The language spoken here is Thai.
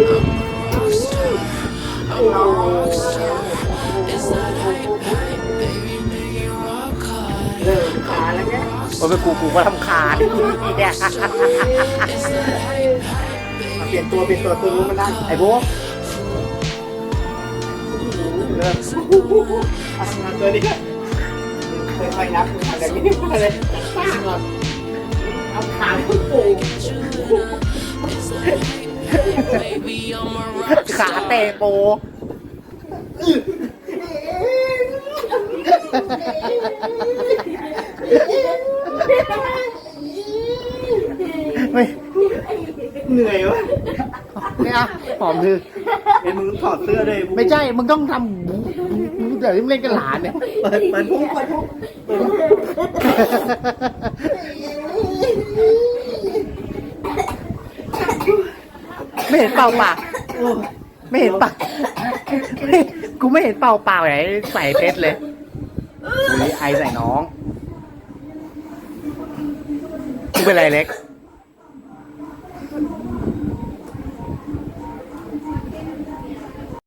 เริ่มขาแล้วแกมันเป็นกูกูก็ทำขาดเนี่ยเปลี่ยนตัวเปลี่ยนตัวตัวนู้มันได้ไอ้โบ๊ะเริ่มทำงานตัวนี้ก็ค่อยๆนับทำแบบนี้มาเลยสร้างก่อเอาขาขึ้นปู ขาเตะโปไม่เหนื่อยวะไม่เอาหอมคือเห็นมึงถอดเสื้อเลยไม่ใช่ มึงต้องทำบู๊บู๊เดี๋ยวที่มึงเล่นกับหลานเนี่ย เปิดเปิดพุงเปิดพุง ไม่เห็นเป่าปากไม่เห็นปากกูไม่เห็นเป่าปากไหนใส่เพชรเลยอุ้ยไอใส่น้องกูเป็นไรเล็ก